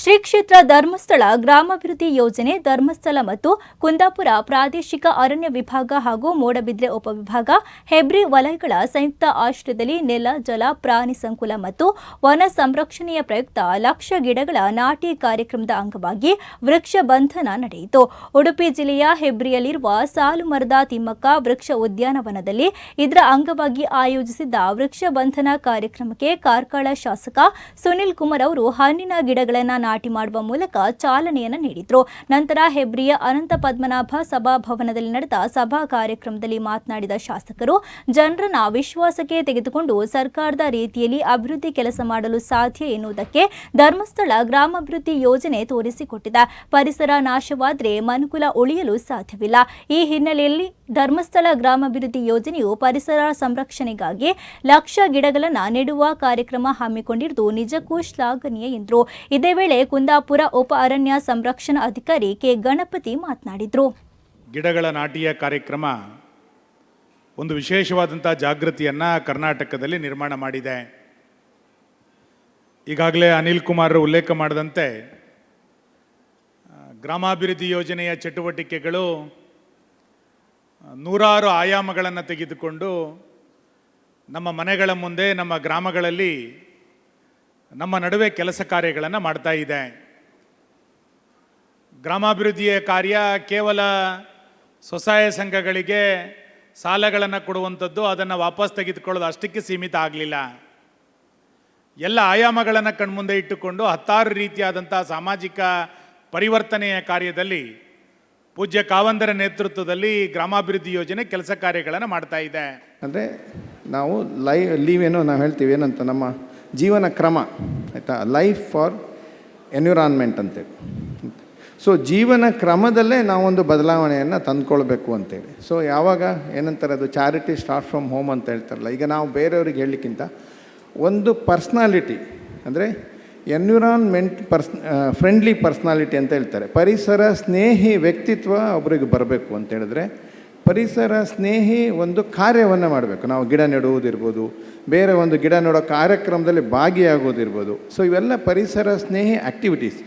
ಶ್ರೀ ಕ್ಷೇತ್ರ ಧರ್ಮಸ್ಥಳ ಗ್ರಾಮಾಭಿವೃದ್ಧಿ ಯೋಜನೆ, ಧರ್ಮಸ್ಥಳ ಮತ್ತು ಕುಂದಾಪುರ ಪ್ರಾದೇಶಿಕ ಅರಣ್ಯ ವಿಭಾಗ ಹಾಗೂ ಮೂಡಬಿದ್ರೆ ಉಪವಿಭಾಗ, ಹೆಬ್ರಿ ವಲಯಗಳ ಸಂಯುಕ್ತ ಆಶ್ರಯದಲ್ಲಿ ನೆಲ, ಜಲ, ಪ್ರಾಣಿ ಸಂಕುಲ ಮತ್ತು ವನ ಸಂರಕ್ಷಣೆಯ ಪ್ರಯುಕ್ತ ಲಕ್ಷ ಗಿಡಗಳ ನಾಟಿ ಕಾರ್ಯಕ್ರಮದ ಅಂಗವಾಗಿ ವೃಕ್ಷ ಬಂಧನ ನಡೆಯಿತು. ಉಡುಪಿ ಜಿಲ್ಲೆಯ ಹೆಬ್ರಿಯಲ್ಲಿರುವ ಸಾಲು ಮರದ ತಿಮ್ಮಕ್ಕ ವೃಕ್ಷ ಉದ್ಯಾನವನದಲ್ಲಿ ಇದರ ಅಂಗವಾಗಿ ಆಯೋಜಿಸಿದ್ದ ವೃಕ್ಷ ಬಂಧನ ಕಾರ್ಯಕ್ರಮಕ್ಕೆ ಕಾರ್ಕಳ ಶಾಸಕ ಸುನಿಲ್ ಕುಮಾರ್ ಅವರು ಹಣ್ಣಿನ ಗಿಡಗಳನ್ನು ನಾಟಿ ಮಾಡುವ ಮೂಲಕ ಚಾಲನೆಯನ್ನು ನೀಡಿದರು. ನಂತರ ಹೆಬ್ರಿಯ ಅನಂತ ಪದ್ಮನಾಭ ಸಭಾಭವನದಲ್ಲಿ ನಡೆದ ಸಭಾ ಕಾರ್ಯಕ್ರಮದಲ್ಲಿ ಮಾತನಾಡಿದ ಶಾಸಕರು, ಜನರನ್ನ ವಿಶ್ವಾಸಕ್ಕೆ ತೆಗೆದುಕೊಂಡು ಸರ್ಕಾರದ ರೀತಿಯಲ್ಲಿ ಅಭಿವೃದ್ಧಿ ಕೆಲಸ ಮಾಡಲು ಸಾಧ್ಯ ಎನ್ನುವುದಕ್ಕೆ ಧರ್ಮಸ್ಥಳ ಗ್ರಾಮಾಭಿವೃದ್ಧಿ ಯೋಜನೆ ತೋರಿಸಿಕೊಟ್ಟಿದೆ. ಪರಿಸರ ನಾಶವಾದರೆ ಮನುಕುಲ ಉಳಿಯಲು ಸಾಧ್ಯವಿಲ್ಲ. ಈ ಹಿನ್ನೆಲೆಯಲ್ಲಿ ಧರ್ಮಸ್ಥಳ ಗ್ರಾಮಾಭಿವೃದ್ಧಿ ಯೋಜನೆಯು ಪರಿಸರ ಸಂರಕ್ಷಣೆಗಾಗಿ ಲಕ್ಷ ಗಿಡಗಳನ್ನು ನೆಡುವ ಕಾರ್ಯಕ್ರಮ ಹಮ್ಮಿಕೊಂಡಿರುವುದು ನಿಜಕ್ಕೂ ಶ್ಲಾಘನೀಯ ಎಂದರು. ಇದೇ ವೇಳೆ ಕುಂದಾಪುರ ಉಪ ಅರಣ್ಯ ಸಂರಕ್ಷಣಾ ಅಧಿಕಾರಿ ಕೆ ಗಣಪತಿ ಮಾತನಾಡಿದರು. ಗಿಡಗಳ ನಾಟಿಯ ಕಾರ್ಯಕ್ರಮ ಒಂದು ವಿಶೇಷವಾದಂಥ ಜಾಗೃತಿಯನ್ನು ಕರ್ನಾಟಕದಲ್ಲಿ ನಿರ್ಮಾಣ ಮಾಡಿದೆ. ಈಗಾಗಲೇ ಅನಿಲ್ ಕುಮಾರ್ ಉಲ್ಲೇಖ ಮಾಡಿದಂತೆ ಗ್ರಾಮಾಭಿವೃದ್ಧಿ ಯೋಜನೆಯ ಚಟುವಟಿಕೆಗಳು ನೂರಾರು ಆಯಾಮಗಳನ್ನು ತೆಗೆದುಕೊಂಡು ನಮ್ಮ ಮನೆಗಳ ಮುಂದೆ ನಮ್ಮ ಗ್ರಾಮಗಳಲ್ಲಿ ನಮ್ಮ ನಡುವೆ ಕೆಲಸ ಕಾರ್ಯಗಳನ್ನು ಮಾಡ್ತಾ ಇದೆ. ಗ್ರಾಮಾಭಿವೃದ್ಧಿಯ ಕಾರ್ಯ ಕೇವಲ ಸ್ವಸಹಾಯ ಸಂಘಗಳಿಗೆ ಸಾಲಗಳನ್ನು ಕೊಡುವಂಥದ್ದು ಅದನ್ನು ವಾಪಸ್ ತೆಗೆದುಕೊಳ್ಳೋದು ಅಷ್ಟಕ್ಕೆ ಸೀಮಿತ ಆಗಲಿಲ್ಲ. ಎಲ್ಲ ಆಯಾಮಗಳನ್ನು ಕಣ್ಮುಂದೆ ಇಟ್ಟುಕೊಂಡು ಹತ್ತಾರು ರೀತಿಯಾದಂಥ ಸಾಮಾಜಿಕ ಪರಿವರ್ತನೆಯ ಕಾರ್ಯದಲ್ಲಿ ಪೂಜ್ಯ ಕಾವಂದರ ನೇತೃತ್ವದಲ್ಲಿ ಗ್ರಾಮಾಭಿವೃದ್ಧಿ ಯೋಜನೆ ಕೆಲಸ ಕಾರ್ಯಗಳನ್ನು ಮಾಡ್ತಾ ಇದೆ. ಅಂದರೆ ನಾವು ಲೈವ್ ಲೀವ್ ಏನೋ ನಾವು ಹೇಳ್ತೀವಿ ಏನಂತ ನಮ್ಮ ಜೀವನ ಕ್ರಮ, ಆಯಿತಾ? ಲೈಫ್ ಫಾರ್ ಎನ್ವಿರಾನ್ಮೆಂಟ್ ಅಂತೇಳಿ. ಸೊ ಜೀವನ ಕ್ರಮದಲ್ಲೇ ನಾವೊಂದು ಬದಲಾವಣೆಯನ್ನು ತಂದುಕೊಳ್ಬೇಕು ಅಂತೇಳಿ. ಸೊ ಯಾವಾಗ ಏನಂತಾರೆ ಅದು? ಚಾರಿಟಿ ಸ್ಟಾರ್ಟ್ ಫ್ರಮ್ ಹೋಮ್ ಅಂತ ಹೇಳ್ತಾರಲ್ಲ. ಈಗ ನಾವು ಬೇರೆಯವ್ರಿಗೆ ಹೇಳಲಿಕ್ಕಿಂತ ಒಂದು ಪರ್ಸ್ನಾಲಿಟಿ ಅಂದರೆ ಎನ್ವಿರಾನ್ಮೆಂಟ್ ಪರ್ಸ್ ಫ್ರೆಂಡ್ಲಿ ಪರ್ಸ್ನಾಲಿಟಿ ಅಂತ ಹೇಳ್ತಾರೆ. ಪರಿಸರ, ಸ್ನೇಹಿ ವ್ಯಕ್ತಿತ್ವ ಒಬ್ರಿಗೆ ಬರಬೇಕು ಅಂತ ಹೇಳಿದ್ರೆ ಪರಿಸರ ಸ್ನೇಹಿ ಒಂದು ಕಾರ್ಯವನ್ನು ಮಾಡಬೇಕು. ನಾವು ಗಿಡ ನೆಡುವುದಿರ್ಬೋದು, ಬೇರೆ ಒಂದು ಗಿಡ ನೆಡೋ ಕಾರ್ಯಕ್ರಮದಲ್ಲಿ ಭಾಗಿಯಾಗೋದಿರ್ಬೋದು ಸೊ ಇವೆಲ್ಲ ಪರಿಸರ ಸ್ನೇಹಿ ಆ್ಯಕ್ಟಿವಿಟೀಸ್